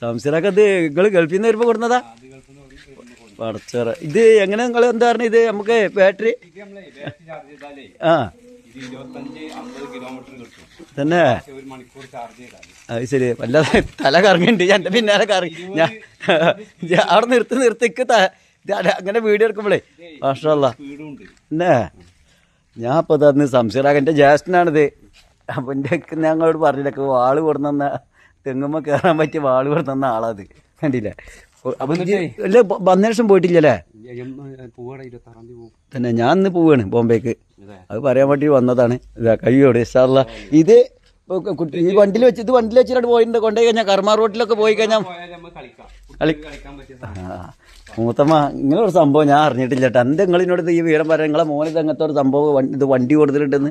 സംശയമൊക്കെ ഇത് നിങ്ങൾ ഗൾഫിൽ നിന്ന് വരുമ്പോൾ കൊടുക്കുന്നതാ പടച്ചറ. ഇത് എങ്ങനെ നിങ്ങൾ എന്താ പറഞ്ഞ ഇത്? നമുക്ക് ബാറ്ററി? ആ. തന്നെ? അത് ശരി. വല്ലാതെ തല കറങ്ങിണ്ട്. എന്റെ പിന്നാലെ കറങ്ങി. ഞാൻ അവിടെ നിർത്തി നിർത്തിക്ക് അങ്ങനെ വീഡിയോ എടുക്കുമ്പോഴേ മാഷല്ല. എന്നേ ഞാൻ ഇപ്പോൾ തന്നെ സംശയരാக എന്റെ ജ്യേഷ്ഠനാണിത്. അപ്പം എന്റെ ഞങ്ങളോട് പറഞ്ഞില്ല വാൾ കൊടുന്ന തെങ്ങുമ്പോൾ കയറാൻ പറ്റിയ വാൾ തന്ന ആളത് കണ്ടില്ലേ? അപ്പൊ അല്ലേ വന്നേഷം പോയിട്ടില്ലല്ലേ? തന്നെ ഞാൻ ഇന്ന് പോവാണ് ബോംബേക്ക്. അത്. പറയാൻ വേണ്ടി വന്നതാണ്. ഇതാ കയ്യോട് ഇഷ്ടമല്ല ഇത് കുട്ടി ഈ വണ്ടിയിൽ വെച്ച് ഇത് വണ്ടിയിൽ വെച്ചിട്ട് പോയിട്ടുണ്ട്. കൊണ്ടുപോയി കഴിഞ്ഞാൽ കർമ്മ റോട്ടിലൊക്കെ പോയി കഴിഞ്ഞാൽ പോയാൽ നമ്മൾ കളിക്കാം. കളി- മൂത്തമ്മ ഇങ്ങനൊരു സംഭവം ഞാൻ അറിഞ്ഞിട്ടില്ല കേട്ടോ എന്ത് നിങ്ങളിനോട് ഈ വീരം പറയാം നിങ്ങളെ മോനെ അങ്ങനത്തെ ഒരു സംഭവം ഇത് വണ്ടി കൊടുത്തിട്ടുണ്ടെന്ന്?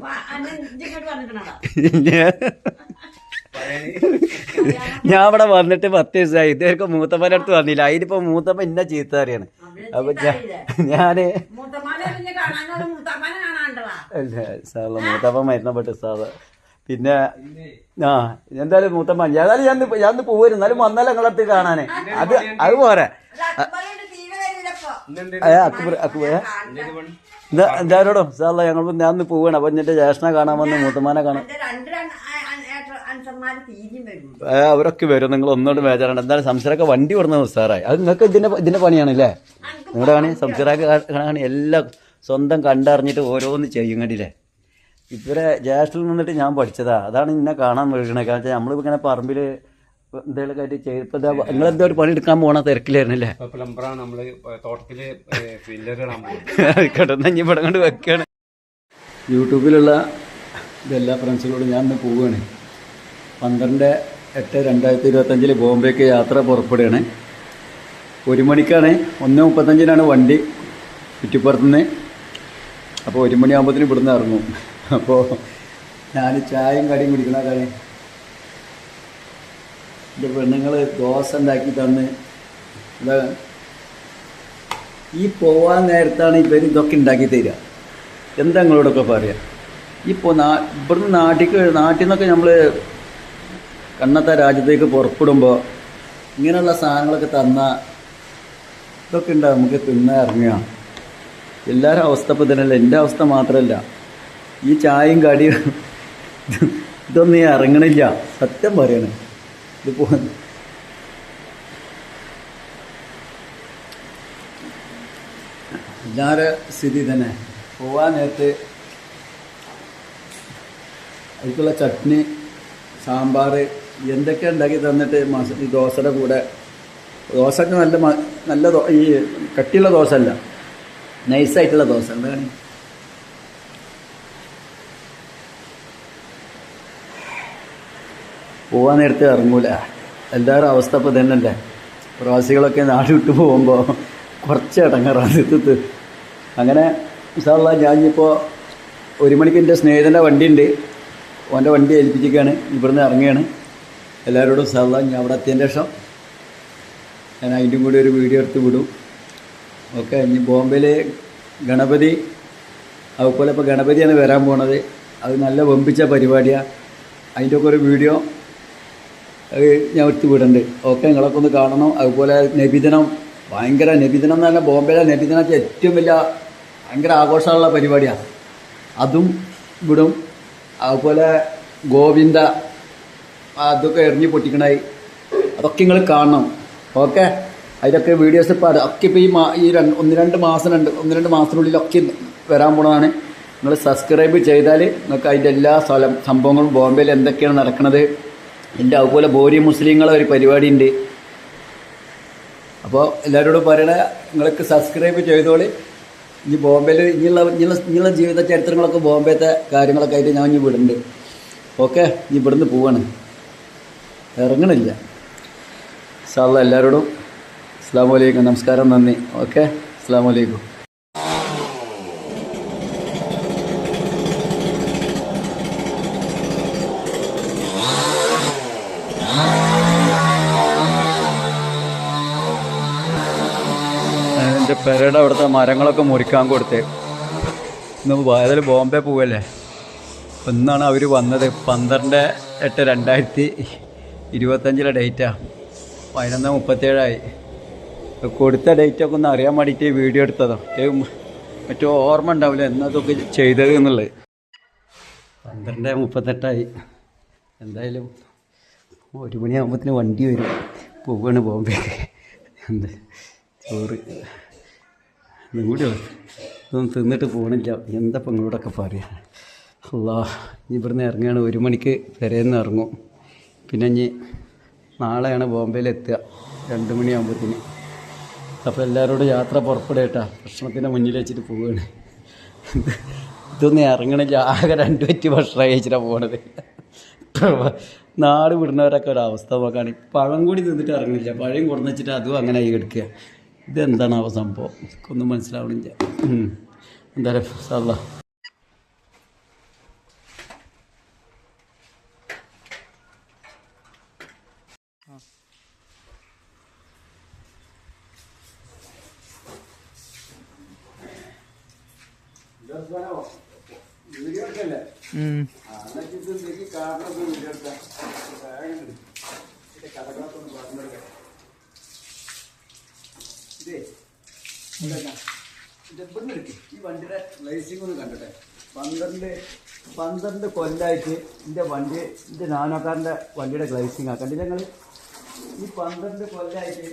ഞാൻ ഇവിടെ വന്നിട്ട് പത്ത് ദിവസമായി. ഇതുവരെ മൂത്തമ്മന്റെ അടുത്ത് വന്നില്ല. അതിനിപ്പോ മൂത്തമ്മ ഇന്ന ചീത്ത അറിയാണ് അപ്പൊ ഞാൻ അല്ല സാറല്ല മൂത്തമ്മ മരണപ്പെട്ടു സാറ് പിന്നെ ആ എന്തായാലും മൂത്തമ്മ ഏതായാലും ഞാൻ ഞാൻ പോവരും എന്നാലും വന്നാലും നിങ്ങളടുത്ത് കാണാനേ. അത് അത് പോരെ. അക്ബർ അക്ബർ എന്താ എന്തായാലും സാറല്ല ഞങ്ങൾ ഞാൻ പോവുകയാണ് പോവാണ്. അപ്പൊ എന്റെ ജ്യേഷ്ഠനെ കാണാൻ വന്ന് മൂത്തമാനെ കാണാൻ അവരൊക്കെ വരും. നിങ്ങൾ ഒന്നുകൊണ്ട് ബേജാറാണ്. എന്തായാലും സംസാരമൊക്കെ വണ്ടി വിടുന്ന സാറായി അത് നിങ്ങൾക്ക് ഇതിന്റെ ഇതിന്റെ പണിയാണല്ലേ? നിങ്ങളുടെ കാണി സംസാരമൊക്കെ എല്ലാം സ്വന്തം കണ്ടറിഞ്ഞിട്ട് ഓരോന്ന് ചെയ്യും കണ്ടില്ലേ? ഇവരെ ജ്യേഷ്ഠിൽ നിന്നിട്ട് ഞാൻ പഠിച്ചതാ. അതാണ് ഇന്നെ കാണാൻ വീഴണേ കാരണം വെച്ചാൽ നമ്മളിങ്ങനെ പറമ്പിൽ എന്തെങ്കിലും ആയിട്ട് നിങ്ങൾ നിങ്ങളെന്തോ ഒരു പണി എടുക്കാൻ പോണ തിരക്കിലായിരുന്നല്ലേ? പ്ലംബറാണ് നമ്മൾ തോട്ടത്തിൽ കിടന്ന് ഇനി ഇവിടെ കൊണ്ട് വെക്കുകയാണ് യൂട്യൂബിലുള്ള ഇതെല്ലാ ഫ്രണ്ട്സുകളോടും ഞാൻ ഇന്ന് പോവുകയാണ് പന്ത്രണ്ട് എട്ട് രണ്ടായിരത്തി ഇരുപത്തഞ്ചിൽ ബോംബേക്ക് യാത്ര പുറപ്പെടുകയാണ്. ഒരു മണിക്കാണ് ഒന്ന് മുപ്പത്തഞ്ചിനാണ് വണ്ടി ചുറ്റിപ്പുറത്തുനിന്ന്. അപ്പോൾ ഒരു മണിയാകുമ്പോഴത്തിന് ഇവിടുന്ന് ഇറങ്ങും. അപ്പോൾ ഞാൻ ചായയും കടിയും കുടിക്കണ കാര്യം എന്റെ പെണ്ണുങ്ങൾ ദോശ ഉണ്ടാക്കി തന്ന്. ഇതാ ഈ പോവാൻ നേരത്താണ് ഇവർ ഇതൊക്കെ ഉണ്ടാക്കി തരിക. എന്താ നിങ്ങളോടൊക്കെ പറയുക ഇപ്പോൾ നാ ഇവിടുന്ന് നാട്ടിൽ നാട്ടിൽ നിന്നൊക്കെ നമ്മൾ കണ്ണത്തെ രാജ്യത്തേക്ക് പുറപ്പെടുമ്പോൾ ഇങ്ങനെയുള്ള സാധനങ്ങളൊക്കെ തന്ന ഇതൊക്കെ ഉണ്ടാവും നമുക്ക് തിന്നാൻ ഇറങ്ങുക. എല്ലാവരും അവസ്ഥ ഇപ്പം തന്നെയല്ല എന്റെ അവസ്ഥ മാത്രമല്ല. ഈ ചായയും കടിയും ഇതൊന്നും ഈ ഇറങ്ങണില്ല. സത്യം പറയണേ. പോകുന്നു എല്ലാവരുടെ സ്ഥിതി തന്നെ പോവാൻ നേരത്ത് അതിക്കുള്ള ചട്നി സാമ്പാർ എന്തൊക്കെ ഉണ്ടാക്കി തന്നിട്ട് മസ ഈ ദോശയുടെ കൂടെ? ദോശ നല്ല നല്ല ഈ കട്ടിയുള്ള ദോശ അല്ല നൈസായിട്ടുള്ള ദോശ. എന്താണ്? പോവാൻ നേരത്തെ ഇറങ്ങൂല. എല്ലാവരും അവസ്ഥ ഇപ്പോൾ തന്നെയല്ലേ പ്രവാസികളൊക്കെ നാട് വിട്ടു പോകുമ്പോൾ കുറച്ച് ഇടങ്ങാറാണ് ഇത്. അങ്ങനെ ഞാൻ ഇപ്പോൾ ഒരു മണിക്ക് എന്റെ സ്നേഹിതന്റെ വണ്ടി ഉണ്ട് ഓന്റെ വണ്ടി ഏൽപ്പിച്ചിരിക്കുകയാണ് ഇവിടുന്ന് ഇറങ്ങുകയാണ്. എല്ലാവരോടും ഇൻഷാല്ല ഞാൻ അവിടെ എത്തിയതിന്റെ ശേഷം ഞാൻ അതിന്റെ കൂടി ഒരു വീഡിയോ എടുത്ത് വിടും. ഓക്കെ ഇനി ബോംബെയിൽ ഗണപതി അതുപോലെ ഇപ്പോൾ ഗണപതിയാണ് വരാൻ പോണത്. അത് നല്ല വമ്പിച്ച പരിപാടിയാണ് അതിന്റെ ഒക്കെ ഒരു വീഡിയോ അത് ഞാൻ എടുത്ത് വിടുന്നുണ്ട് ഓക്കെ നിങ്ങളൊക്കെ ഒന്ന് കാണണം. അതുപോലെ നബിദിനം ഭയങ്കര നബിദിനം എന്ന് പറഞ്ഞാൽ ബോംബെയിലെ നബിദിനത്തെ ഏറ്റവും വലിയ ഭയങ്കര ആഘോഷമുള്ള പരിപാടിയാണ് അതും വിടും. അതുപോലെ ഗോവിന്ദ അതൊക്കെ എറിഞ്ഞ് പൊട്ടിക്കണായി. അതൊക്കെ നിങ്ങൾ കാണണം. ഓക്കെ? അതിലൊക്കെ വീഡിയോസ് ഇപ്പോൾ അതൊക്കെ ഇപ്പോൾ ഈ ഈ രണ്ട് ഒന്ന് രണ്ട് മാസം രണ്ട് ഒന്ന് രണ്ട് മാസത്തിനുള്ളിലൊക്കെ വരാൻ പോണതാണ്. നിങ്ങൾ സബ്സ്ക്രൈബ് ചെയ്താൽ നിങ്ങൾക്ക് അതിന്റെ എല്ലാ സ്ഥലം സംഭവങ്ങളും ബോംബെയിൽ എന്തൊക്കെയാണ് നടക്കുന്നത് എന്റെ അതുപോലെ ബോരി മുസ്ലിങ്ങളെ ഒരു പരിപാടി ഉണ്ട് അപ്പോൾ എല്ലാവരോടും പറയണേ നിങ്ങൾക്ക് സബ്സ്ക്രൈബ് ചെയ്തോളി. ഇനി ബോംബെയിൽ ഇനിയുള്ള ഇനിയുള്ള ഇനിയുള്ള ജീവിത ചരിത്രങ്ങളൊക്കെ ബോംബെത്തെ കാര്യങ്ങളൊക്കെ ആയിട്ട് ഞാൻ ഇനി വിടുന്നുണ്ട്. ഓക്കെ? ഇനി ഇവിടുന്ന് പോവാണ്. ഇറങ്ങണില്ല. സാള്ള എല്ലാവരോടും അസ്സാം വലൈക്കും നമസ്കാരം നന്ദി. ഓക്കെ? അസ്സാം വലൈക്കും പെരയുടെ അവിടുത്തെ മരങ്ങളൊക്കെ മുറിക്കാൻ കൊടുത്ത്. ഇന്ന് വയതിൽ ബോംബെ പോവല്ലേ? ഇന്നാണ് അവർ വന്നത് പന്ത്രണ്ട് എട്ട് രണ്ടായിരത്തി ഇരുപത്തഞ്ചിലെ ഡേറ്റാ. പതിനൊന്ന് മുപ്പത്തേഴായി. കൊടുത്ത ഡേറ്റൊക്കെ ഒന്ന് അറിയാൻ വേണ്ടിയിട്ട് വീഡിയോ എടുത്തതോ. മറ്റോ ഓർമ്മ ഉണ്ടാവില്ല? എന്നതൊക്കെ ചെയ്തത് എന്നുള്ളത്. പന്ത്രണ്ട് മുപ്പത്തെട്ടായി. എന്തായാലും ഒരു മണിയാകുമ്പോഴത്തേന് വണ്ടി വരും. പോവാണ് ബോംബെ. എന്ത്? ചോറ്. ഇതും കൂടി ഇതൊന്നും തിന്നിട്ട് പോകണില്ല എന്താ ഇപ്പം നിങ്ങളോടൊക്കെ പറയാ? അല്ലാ ഇവിടുന്ന് ഇറങ്ങുകയാണ് ഒരു മണിക്ക് പെരേന്ന് ഇറങ്ങും. പിന്നെ ഇനി നാളെയാണ് ബോംബെയിൽ എത്തുക രണ്ട് മണിയാകുമ്പോഴത്തേന് അപ്പോൾ എല്ലാവരോടും യാത്ര പുറപ്പെടേട്ടാ. ഭക്ഷണത്തിന്റെ മുന്നിൽ വെച്ചിട്ട് പോവുകയാണ് ഇതൊന്നും ഇറങ്ങണില്ല. ആകെ രണ്ട് പറ്റി ഭക്ഷണം കഴിച്ചിട്ടാണ് പോണത്. നാട് വിടുന്നവരൊക്കെ ഒരു അവസ്ഥ നോക്കുകയാണ് പഴം കൂടി തിന്നിട്ട് ഇറങ്ങണില്ല. പഴം കൊടുന്ന് വെച്ചിട്ട് അതും അങ്ങനെ ആയി എടുക്കുക ഇതെന്താണ് ആ സംഭവം? ഒന്നും മനസ്സിലാവണില്ല. എന്തായാലും സാധാ ഈ വണ്ടിയുടെ റേസിംഗ് ഒന്ന് കണ്ടട്ടെ. പന്ത്രണ്ട് പന്ത്രണ്ട് കൊല്ലായിട്ട് എന്റെ വണ്ടി എന്റെ നാനോക്കാരന്റെ വണ്ടിയുടെ ഗ്ലൈസിങ് ആ. കണ്ടില്ല ഞങ്ങൾ ഈ പന്ത്രണ്ട് കൊല്ലായിട്ട്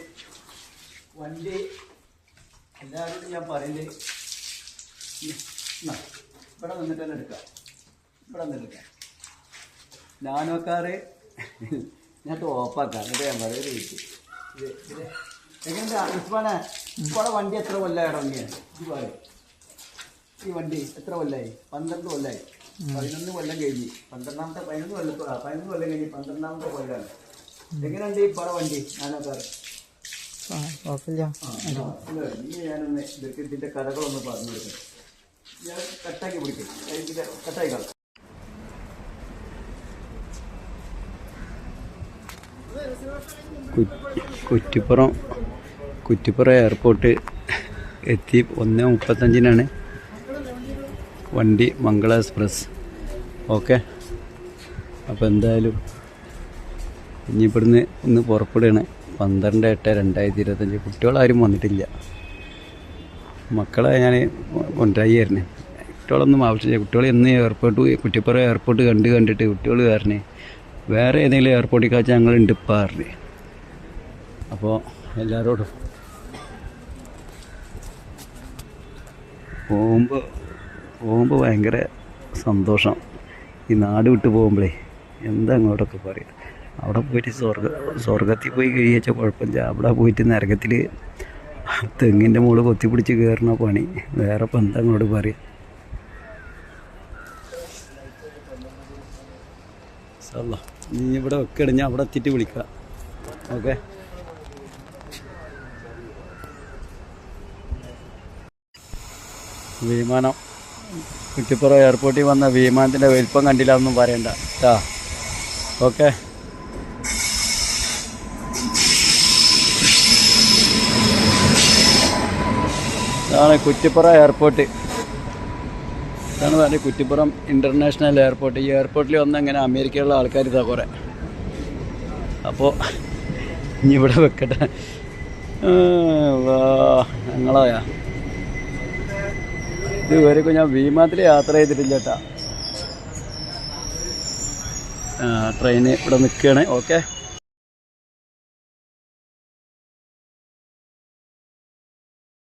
വണ്ടി എല്ലാവരോടും ഞാൻ പറയുന്നത് ഇവിടെ നിന്നിട്ട് തന്നെ എടുക്കാം. ഇവിടെ നിന്ന് എടുക്കാം. നാനോക്കാറ് ഞാൻ ഓപ്പാക്കാം എന്നിട്ട് ഞാൻ പറയുന്നത് ഇത് ഇത് എങ്ങനെയുണ്ട് ഉസ്മാനെ ഇവിടെ വണ്ടി എത്ര കൊല്ലം ഇറങ്ങിയ ഈ വണ്ടി എത്ര കൊല്ലായി? പന്ത്രണ്ട് കൊല്ലായി. പതിനൊന്ന് കൊല്ലം കഴിഞ്ഞ്. പന്ത്രണ്ടാമത്തെ പതിനൊന്ന് കൊല്ലത്തോ പതിനൊന്ന് കൊല്ലം കഴിഞ്ഞ് പന്ത്രണ്ടാമത്തെ കൊല്ലാണ്. എങ്ങനെയുണ്ട് ഈ പറ വണ്ടി നാനോക്കാറ് കുഴപ്പമില്ല. ആ, ഞാനൊന്ന് ഇതിന്റെ കഥകളൊന്ന് പറഞ്ഞു കൊടുക്കാം. കട്ടാക്കി പിടിക്കും. കട്ടാക്കി കള കുറ്റിപ്പുറം കുറ്റിപ്പുറം എയർപോർട്ട് എത്തി ഒന്ന് മുപ്പത്തഞ്ചിനാണ്. വണ്ടി മംഗള എക്സ്പ്രസ് ഓക്കെ അപ്പോൾ എന്തായാലും ഇനി ഇവിടുന്ന് ഒന്ന് പുറപ്പെടുകയാണ്. പന്ത്രണ്ട് എട്ട് രണ്ടായിരത്തി ഇരുപത്തഞ്ച്. കുട്ടികളാരും വന്നിട്ടില്ല. മക്കളെ ഞാൻ കൊണ്ടുപോയിരുന്നു കുട്ടികളൊന്നും ആവശ്യമില്ല. കുട്ടികൾ എന്ന് എയർപോർട്ട് കുറ്റിപ്പുറ എയർപോർട്ട് കണ്ട് കണ്ടിട്ട് കുട്ടികൾ കാരണം വേറെ ഏതെങ്കിലും എയർപോർട്ടിൽ കാച്ചാൽ ഞങ്ങളുണ്ട് ഉണ്ട് പാറിന് അപ്പോൾ എല്ലാവരോടും പോകുമ്പോൾ പോകുമ്പോൾ ഭയങ്കര സന്തോഷം. ഈ നാട് വിട്ട് പോകുമ്പോഴേ എന്താ അങ്ങോട്ടൊക്കെ പറയാം? അവിടെ പോയിട്ട് സ്വർഗ സ്വർഗത്തിൽ പോയി കഴിയച്ച കുഴപ്പമില്ല. അവിടെ പോയിട്ട് നരകത്തിൽ തെങ്ങിന്റെ മുകളിൽ കൊത്തിപ്പിടിച്ച് കയറണ പണി. വേറെ ഇപ്പം എന്താ അങ്ങോട്ട് പറയാം? സല്ല നീ ഇവിടെ ഒക്കെ ഞാൻ അവിടെ എത്തിയിട്ട് വിളിക്കാം. ഓക്കെ? വിമാനം. കുറ്റിപ്പുറം എയർപോർട്ടിൽ വന്ന വിമാനത്തിന്റെ വലിപ്പം കണ്ടില്ല ഒന്നും പറയണ്ട. ഓക്കെ? ഇതാണ് കുറ്റിപ്പുറ എയർപോർട്ട് ഇതാണ് പറഞ്ഞത് കുറ്റിപ്പുറം ഇന്റർനാഷണൽ എയർപോർട്ട് ഈ എയർപോർട്ടിൽ വന്ന് അങ്ങനെ അമേരിക്കയിലുള്ള ആൾക്കാർ ഇതാ കുറേ. അപ്പോൾ ഇനി ഇവിടെ വെക്കട്ടെ. ഞങ്ങളോയാ. ഇത് വരെയൊക്കെ ഞാൻ വിമാനത്തിൽ യാത്ര ചെയ്തിട്ടില്ല കേട്ടാ. ട്രെയിന് ഇവിടെ നിൽക്കുകയാണ് ഓക്കെ